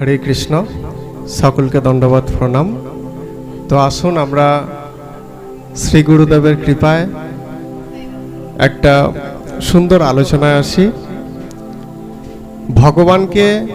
হরে কৃষ্ণ। সকলকে দণ্ডবাদ প্রণাম। তো আসুন আমরা শ্রী গুরুদেবের কৃপায় একটা সুন্দর আলোচনায় আসি। ভগবানকে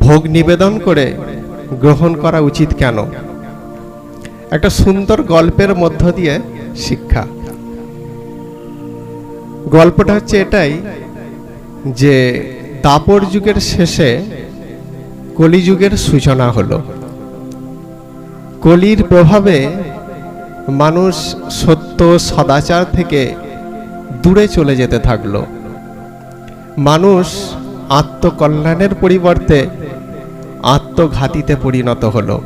ভোগ নিবেদন করে গ্রহণ করা উচিত কেন? একটা সুন্দর গল্পের মধ্য দিয়ে শিক্ষা। গল্পটা হচ্ছে এটাই যে দাপর যুগের শেষে কলিযুগের সূচনা হলো। কলির প্রভাবে মানুষ সত্য, সদাচার থেকে দূরে চলে যেতে থাকল। মানুষ আত্মকল্যাণের পরিবর্তে আত্মঘাতীতে পরিণত হলো।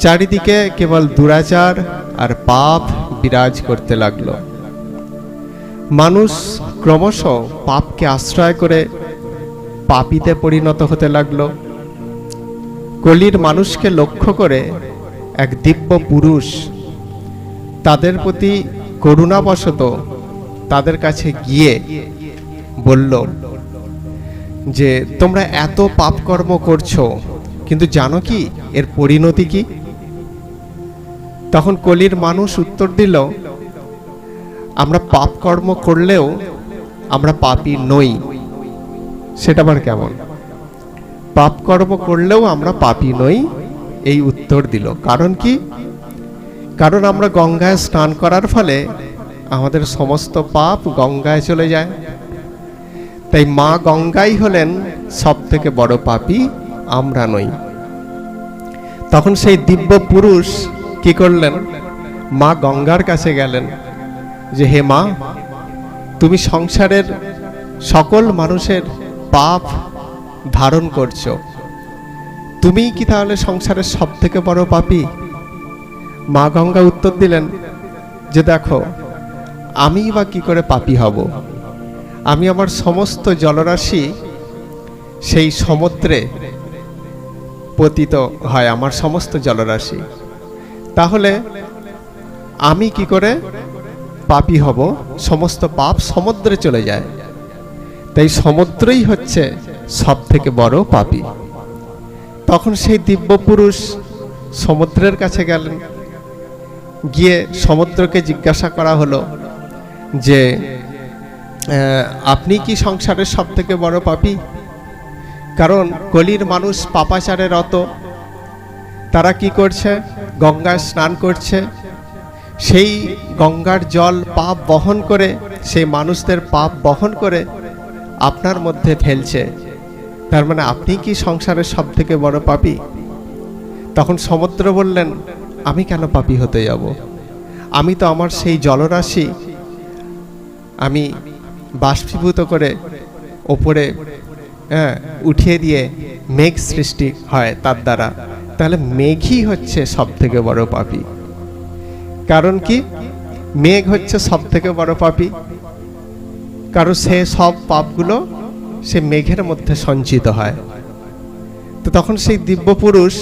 চারিদিকে কেবল দুরাচার আর পাপ বিরাজ করতে লাগল। মানুষ ক্রমশ পাপকে আশ্রয় করে পাপীতে পরিণত হতে লাগল। কলির মানুষকে লক্ষ্য করে এক দিব্য পুরুষ তাদের প্রতি করুণাবশত তাদের কাছে গিয়ে বলল, যে তোমরা এত পাপকর্ম করছ, কিন্তু জানো কি এর পরিণতি কি? তখন কলির মানুষ উত্তর দিল, আমরা পাপ কর্ম করলেও আমরা পাপি নই। সেটা আবার কেমন? পাপ কর্ম করলেও আমরা পাপি নই এই উত্তর দিল। কারণ কি? কারণ আমরা গঙ্গায় স্নান করার ফলে আমাদের সমস্ত পাপ গঙ্গায় চলে যায়। তাই মা গঙ্গাই হলেন সব থেকে বড় পাপী আমরা নই। তখন সেই দিব্য পুরুষ কি করলেন? মা গঙ্গার কাছে গেলেন যে হে মা তুমি সংসারের সকল মানুষের পাপ ধারণ করছ। তুমি কি তাহলে সংসারের সব থেকে বড় পাপী? মা গঙ্গা উত্তর দিলেন যে দেখো, আমি বা কি করে পাপী হব? আমি আমার সমস্ত জলরাশি সেই সমুদ্রে পতিত হয়, আমার সমস্ত জলরাশি। তাহলে আমি কি করে পাপী হব, সমস্ত পাপ সমুদ্রে চলে যায়। তাই সমুদ্রই হচ্ছে সব থেকে বড় পাপী। তখন সেই দিব্য পুরুষ সমুদ্রের কাছে গেলেন। গিয়ে সমুদ্রকে জিজ্ঞাসা করা হলো যে আপনি কি সংসারের সব থেকে বড় পাপী? কারণ কলির মানুষ পাপাচারে রত তারা কি করছে? গঙ্গায় স্নান করছে। সেই গঙ্গার জল পাপ বহন করে, সেই মানুষদের পাপ বহন করে আপনার মধ্যে ফেলছে। তার মানে আপনি কি সংসারের সব থেকে বড় পাপি? তখন সমুদ্র বললেন, আমি কেন পাপি হতে যাব? আমি তো আমার সেই জলরাশি। আমি বাষ্পীভূত করে ওপরে হ্যাঁ উঠিয়ে দিয়ে মেঘ সৃষ্টি হয় তার দ্বারা। তাহলে মেঘই হচ্ছে সব থেকে বড় পাপী। কারণ কি? মেঘ হচ্ছে সব থেকে বড় পাপী। কারণ সে সব পাপগুলো সে মেঘের মধ্যে সঞ্চিত হয়। তো তখন সেই দিব্য পুরুষ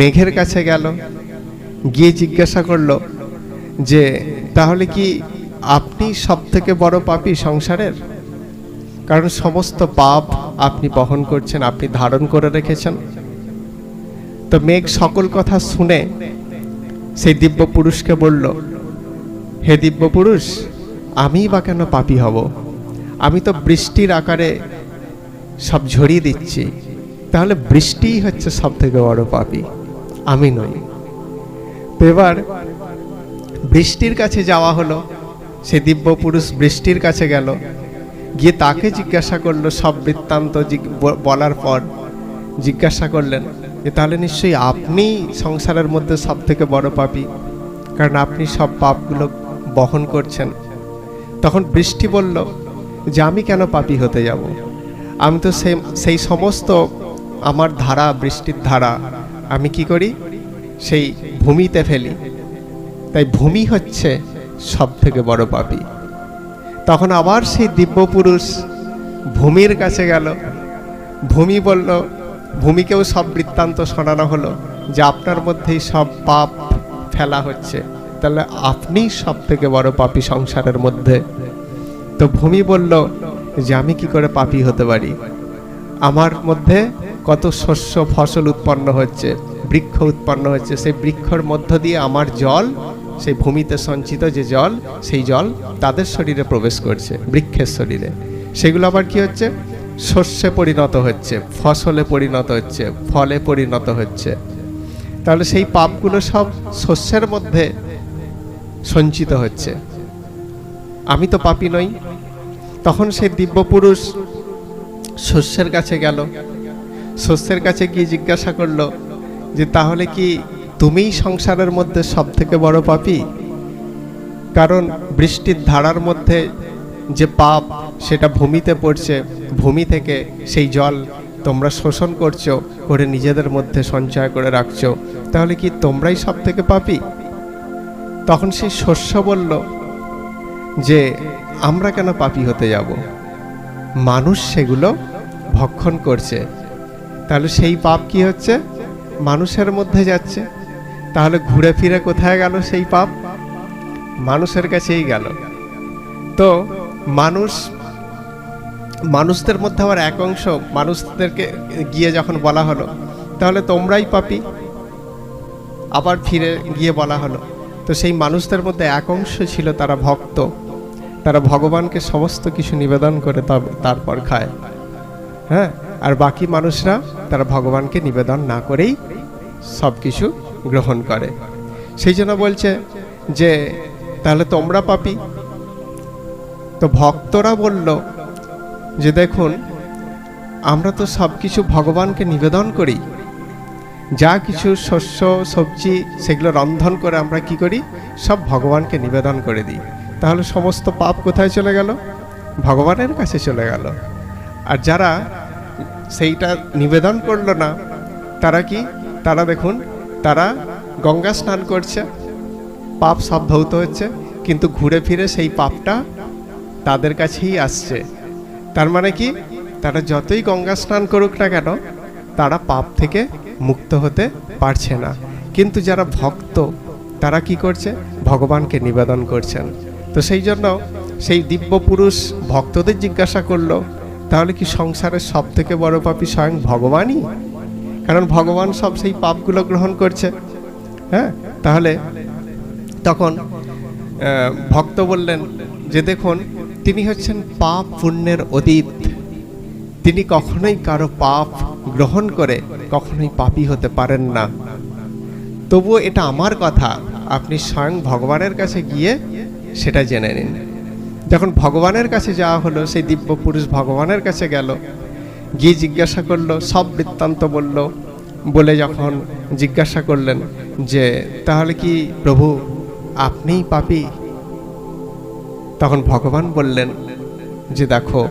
মেঘের কাছে গেল, গিয়ে জিজ্ঞাসা করল যে, তাহলে কি আপনি সব থেকে বড় পাপি সংসারের? কারণ সমস্ত পাপ আপনি বহন করছেন, আপনি ধারণ করে রেখেছেন। তো মেঘ সকল কথা শুনে সেই দিব্য পুরুষকে বলল, হে দিব্য পুরুষ আমি বা কেন পাপি হব? আমি তো বৃষ্টির আকারে সব ঝরিয়ে দিচ্ছি। তাহলে বৃষ্টিই হচ্ছে সব থেকে বড় পাপি। আমি নই। এবার বৃষ্টির কাছে যাওয়া হলো। সে দিব্য পুরুষ বৃষ্টির কাছে গেল। গিয়ে তাকে জিজ্ঞাসা করল সব বৃত্তান্ত বলার পর। জিজ্ঞাসা করলেন যে তাহলে নিশ্চয়ই আপনি সংসারের মধ্যে সব থেকে বড় পাপি। কারণ আপনি সব পাপগুলো বহন করছেন। তখন বৃষ্টি বলল, যে আমি কেন পাপী হতে যাব? আমি তো সেই সেই সমস্ত আমার ধারা, বৃষ্টির ধারা, আমি কি করি? সেই ভূমিতে ফেলি। তাই ভূমি হচ্ছে সব থেকে বড় পাপী। তখন আবার সেই দিব্য পুরুষ ভূমির কাছে গেল। ভূমি বলল ভূমিকেও সব বৃত্তান্ত শোনানো হলো, যে আপনার মধ্যেই সব পাপ ফেলা হচ্ছে। তাহলে আপনি সব থেকে বড় পাপি সংসারের মধ্যে। তো ভূমি বলল, যে আমি কি করে পাপি হতে পারি? আমার মধ্যে কত শস্য ফসল উৎপন্ন হচ্ছে, বৃক্ষ উৎপন্ন হচ্ছে, সেই বৃক্ষর মধ্য দিয়ে আমার জল, সেই ভূমিতে সঞ্চিত যে জল, সেই জল তাদের শরীরে প্রবেশ করছে, বৃক্ষের শরীরে। সেগুলো আবার কি হচ্ছে? শস্যে পরিণত হচ্ছে, ফসলে পরিণত হচ্ছে, ফলে পরিণত হচ্ছে। তাহলে সেই পাপগুলো সব শস্যের মধ্যে সঞ্চিত হচ্ছে। আমি তো পাপি নই। তখন সেই দিব্য পুরুষ শস্যের কাছে গেল। শস্যের কাছে গিয়ে জিজ্ঞাসা করল যে, তাহলে কি তুমিই সংসারের মধ্যে সব থেকে বড় পাপি? কারণ বৃষ্টির ধারার মধ্যে যে পাপ সেটা ভূমিতে পড়ছে, ভূমি থেকে সেই জল তোমরা শোষণ করছ, করে নিজেদের মধ্যে সঞ্চয় করে রাখছো, তাহলে কি তোমরাই সব থেকে পাপি? তখন সেই শস্য বলল, যে আমরা কেন পাপি হতে যাব? মানুষ সেগুলো ভক্ষণ করছে। তাহলে সেই পাপ কি হচ্ছে? মানুষের মধ্যে যাচ্ছে। তাহলে ঘুরে ফিরে কোথায় গেল সেই পাপ? মানুষের কাছেই গেল। তো মানুষ, মানুষদের মধ্যে আবার এক অংশ মানুষদেরকে গিয়ে যখন বলা হলো, তাহলে তোমরাই পাপি। আবার ফিরে গিয়ে বলা হলো। তো সেই মানুষদের মধ্যে এক অংশ ছিল তারা ভক্ত। তারা ভগবানকে সমস্ত কিছু নিবেদন করে তারপর খায়। হ্যাঁ? আর বাকি মানুষরা তারা ভগবানকে নিবেদন না করেই সব কিছু গ্রহণ করে। সেই জন্য বলছে যে, তাহলে তোমরা পাপি? তো ভক্তরা বলল যে দেখুন, আমরা তো সব কিছু ভগবানকে নিবেদন করি। যা কিছু শস্য, সবজি, সেগুলো রন্ধন করে আমরা কি করি? সব ভগবানকে নিবেদন করে দিই। তাহলে সমস্ত পাপ কোথায় চলে গেল? ভগবানের কাছে চলে গেল। আর যারা সেইটা নিবেদন করল না, তারা কি? তারা দেখুন, তারা গঙ্গা স্নান করছে, পাপ সব ধৌত হচ্ছে, কিন্তু ঘুরে ফিরে সেই পাপটা তাদের কাছেই আসছে। তার মানে কি? তারা যতই গঙ্গা স্নান করুক না কেন, তারা পাপ থেকে মুক্ত হতে পারছে না। কিন্তু যারা ভক্ত, তারা কি করছে? ভগবানকে নিবেদন করছেন। তো সেই জন্য সেই দিব্য পুরুষ ভক্তদের জিজ্ঞাসা করল, তাহলে কি সংসারের সব থেকে বড় পাপি স্বয়ং ভগবানই? কারণ ভগবান সব সেই পাপগুলো গ্রহণ করছে। হ্যাঁ? তাহলে তখন ভক্ত বললেন যে দেখুন তিনি হচ্ছেন পাপ পুণ্যের অতীত। তিনি কখনোই কারও পাপ গ্রহণ করে কখনোই পাপি হতে পারেন না। তবুও এটা আমার কথা, আপনি স্বয়ং ভগবানের কাছে গিয়ে সেটা জেনে নিন। যখন ভগবানের কাছে যাওয়া হলো, সেই দিব্য পুরুষ ভগবানের কাছে গেল। গিয়ে জিজ্ঞাসা করল, সব বৃত্তান্ত বলল। বলে যখন জিজ্ঞাসা করলেন যে, তাহলে কি প্রভু আপনিই পাপী? তখন ভগবান বললেন, যে দেখো,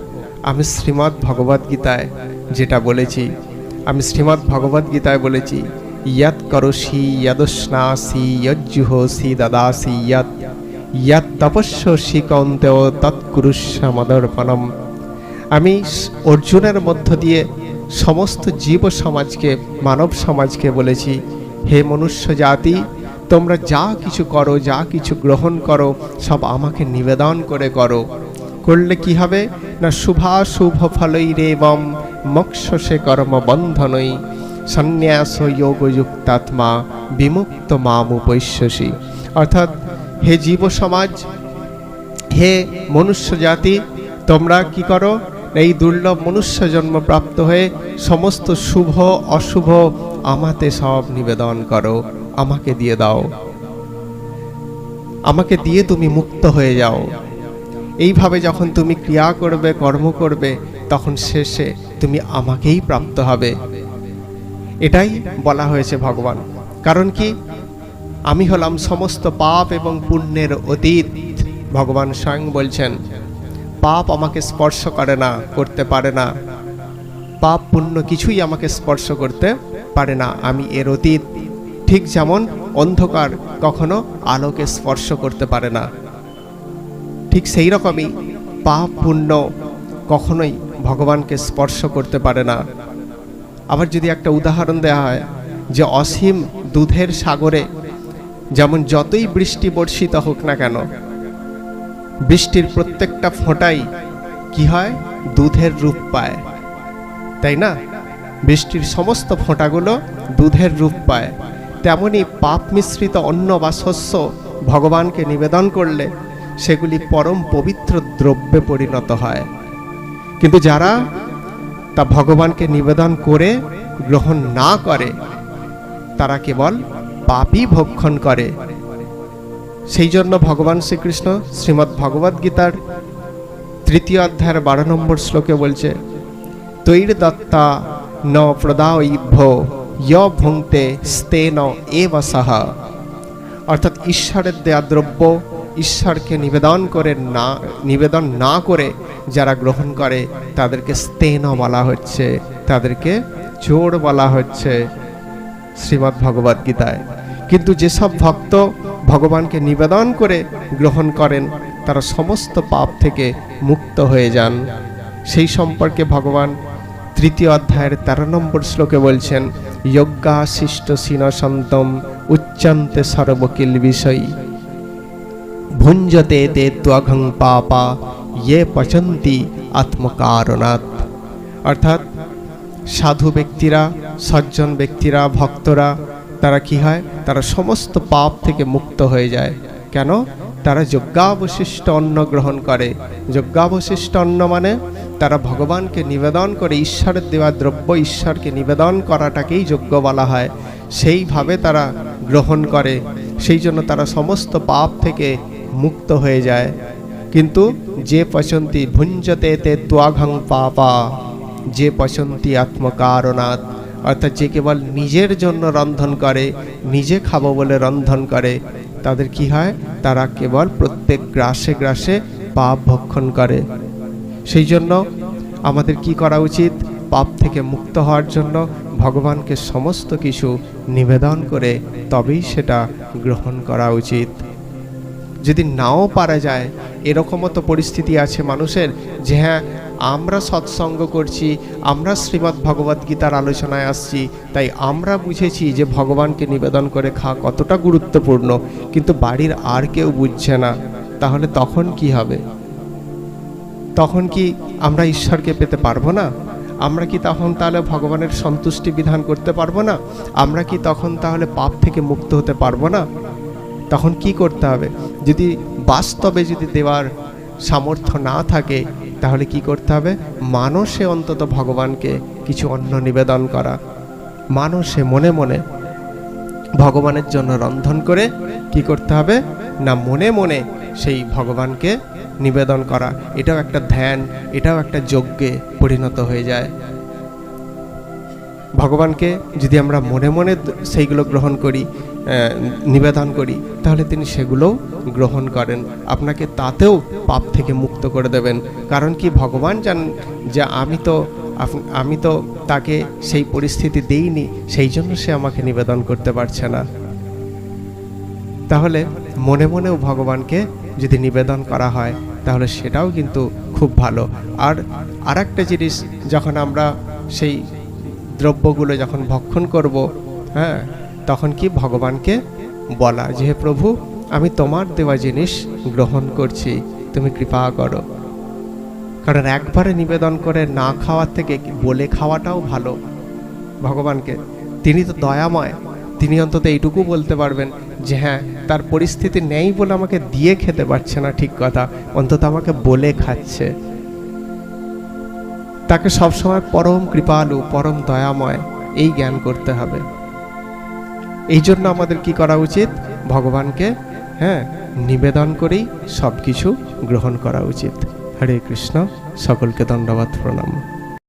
আমি শ্রীমদ্ ভগবদ গীতায় যেটা বলেছি, আমি শ্রীমদ্ ভগবদ গীতায় বলেছি, ইয়াত করসি যদস্নাসি যজ্জুহসি দাদাসি ইয়াত ইয়াত তপস্যসি কন্তেও তৎকুরুষ্য মদর্পণম। আমি অর্জুনের মধ্য দিয়ে সমস্ত জীব সমাজকে, মানব সমাজকে বলেছি, হে মনুষ্য জাতি তোমরা যা কিছু করো, যা কিছু গ্রহণ করো, সব আমাকে নিবেদন করে করো। করলে কি হবে? না শুভা শুভ ফলই রেবম মোক্ষ সে কর্ম বন্ধনই। সন্ন্যাস যোগযুক্তাত্মা, বিমুক্ত মামুপৈশ্যসী অর্থাৎ, হে জীব সমাজ হে মনুষ্য জাতি তোমরা কি করো? এই দুর্লভ মনুষ্য জন্ম প্রাপ্ত হয়ে সমস্ত শুভ, অশুভ আমাতে সব নিবেদন করো। আমাকে দিয়ে দাও। আমাকে দিয়ে তুমি মুক্ত হয়ে যাও। এইভাবে যখন তুমি ক্রিয়া করবে, কর্ম করবে, তখন শেষে তুমি আমাকেই প্রাপ্ত হবে। এটাই বলা হয়েছে ভগবান। কারণ কি? আমি হলাম সমস্ত পাপ এবং পুণ্যের অতীত, ভগবান স্বয়ং বলছেন। পাপ আমাকে স্পর্শ করে না, করতে পারে না। পাপ, পুণ্য কিছুই আমাকে স্পর্শ করতে পারে না। আমি এর অতীত। ঠিক যেমন অন্ধকার কখনো আলোকে স্পর্শ করতে পারে না। ঠিক সেই রকমই পাপ পুণ্য কখনোই ভগবানকে স্পর্শ করতে পারে না। আবার যদি একটা উদাহরণ দেওয়া হয় যে অসীম দুধের সাগরে যেমন যতই বৃষ্টি বর্ষিত হোক না কেন, বৃষ্টির প্রত্যেকটা ফোঁটাই কি হয়? দুধের রূপ পায়। তাই না? বৃষ্টির সমস্ত ফোঁটাগুলো দুধের রূপ পায়। তেমনি পাপ মিশ্রিত অন্ন বা শস্য ভগবানকে নিবেদন করলে সেগুলি পরম পবিত্র দ্রব্যে পরিণত হয়। কিন্তু যারা তা ভগবানকে নিবেদন করে গ্রহণ না করে, তারা কেবল পাপই ভক্ষণ করে। সেই জন্য ভগবান শ্রীকৃষ্ণ শ্রীমদ্ ভগবদ গীতার তৃতীয় অধ্যায়ের বারো নম্বর শ্লোকে বলছে তৈর দত্তা ন প্রদায়ভ্য য় ভুংতে স্তেন এব সাহা অর্থাৎ ঈশ্বরের দেয়া দ্রব্য ঈশ্বরকে নিবেদন করে না, নিবেদন না করে যারা গ্রহণ করে, তাদেরকে স্তেন বলা হচ্ছে, তাদেরকে চোর বলা হচ্ছে শ্রীমদ্ ভগবদ গীতায়। কিন্তু যেসব ভক্ত ভগবানকে নিবেদন করে গ্রহণ করেন, তারা সমস্ত পাপ থেকে মুক্ত হয়ে যান। সেই সম্পর্কে ভগবান তৃতীয় অধ্যায়ের তেরো নম্বর শ্লোকে বলছেন যজ্ঞাশিষ্ট সীনসন্তম উচ্চান্তে সর্বকিল বিষয়ী। ভুঞ্জতে তে ত্বঘং পাপা ইয়ে পচন্তি আত্মকারণাৎ। অর্থাৎ সাধু ব্যক্তিরা, সজ্জন ব্যক্তিরা, ভক্তরা, তারা কি হয়? তারা সমস্ত পাপ থেকে মুক্ত হয়ে যায়। কেন? তারা যজ্ঞাবশিষ্ট অন্ন গ্রহণ করে। যজ্ঞাবশিষ্ট অন্ন মানে তারা ভগবানকে নিবেদন করে, ঈশ্বরের দেওয়া দ্রব্য ঈশ্বরকে নিবেদন করাটাকেই যোগ্য বলা হয়। সেইভাবে তারা গ্রহণ করে, সেই জন্য তারা সমস্ত পাপ থেকে মুক্ত হয়ে যায়। কিন্তু যে পচন্তি ভুঞ্জতে তে ত্বাঘং পাপা, যে পচন্তি আত্মকারণাৎ, অর্থাৎ যে কেবল নিজের জন্য রন্ধন করে, নিজে খাব বলে রন্ধন করে, তাদের কি হয়? তারা কেবল প্রত্যেক গ্রাসে গ্রাসে পাপ ভক্ষণ করে। সেই জন্য আমাদের কি করা উচিত? পাপ থেকে মুক্ত হওয়ার জন্য ভগবানকে সমস্ত কিছু নিবেদন করে তবেই সেটা গ্রহণ করা উচিত। যদি নাও পারা যায়, এরকমও তো পরিস্থিতি আছে মানুষের যে হ্যাঁ আমরা সৎসঙ্গ করছি, আমরা শ্রীমদ্ ভগবদ গীতার আলোচনায় আসছি, তাই আমরা বুঝেছি যে ভগবানকে নিবেদন করে খাওয়া কতটা গুরুত্বপূর্ণ। কিন্তু বাড়ির আর কেউ বুঝছে না। তাহলে তখন কি হবে? তখন কি আমরা ঈশ্বরকে পেতে পারব না? আমরা কি তখন তাহলে ভগবানের সন্তুষ্টি বিধান করতে পারব না? আমরা কি তখন তাহলে পাপ থেকে মুক্ত হতে পারব না? তখন কি করতে হবে? যদি বাস্তবে যদি দেওয়ার সামর্থ্য না থাকে, তাহলে কি করতে হবে? মানসে অন্তত ভগবানকে কিছু অন্য নিবেদন করা। মানসে মনে মনে ভগবানের জন্য রন্ধন করে কি করতে হবে? না, মনে মনে সেই ভগবানকে নিবেদন করা। এটাও একটা ধ্যান, এটাও একটা যজ্ঞে পরিণত হয়ে যায়। ভগবানকে যদি আমরা মনে মনে সেইগুলো গ্রহণ করি নিবেদন করি, তাহলে তিনি সেগুলোও গ্রহণ করেন। আপনাকে তাতেও পাপ থেকে মুক্ত করে দেবেন। কারণ কি, ভগবান জান, যে আমি তো আমি তো তাকে সেই পরিস্থিতি দেইনি সেই জন্য সে আমাকে নিবেদন করতে পারছে না। তাহলে মনে মনেও ভগবানকে যদি নিবেদন করা হয়, তাহলে সেটাও কিন্তু খুব ভালো। আর আরেকটা জিনিস, যখন আমরা সেই দ্রব্যগুলো যখন ভক্ষণ করব হ্যাঁ তখন কি ভগবানকে বলা, যে প্রভু, আমি তোমার দেওয়া জিনিস গ্রহণ করছি, তুমি কৃপা করো। কারণ একবারে নিবেদন করে না খাওয়ার থেকে বলে খাওয়াটাও ভালো ভগবানকে। তিনি তো দয়াময়। তিনি অন্তত এইটুকু বলতে পারবেন যে হ্যাঁ তার পরিস্থিতি নেই বলে আমাকে দিয়ে খেতে পারছে না ঠিক কথা, অন্তত আমাকে বলে খাচ্ছে। তাকে সবসময় পরম কৃপালু, পরম দয়াময় এই জ্ঞান করতে হবে। এই জন্য আমাদের কি করা উচিত? ভগবানকে হ্যাঁ নিবেদন করেই সব কিছু গ্রহণ করা উচিত। হরে কৃষ্ণ, সকলকে দণ্ডবাদ প্রণাম।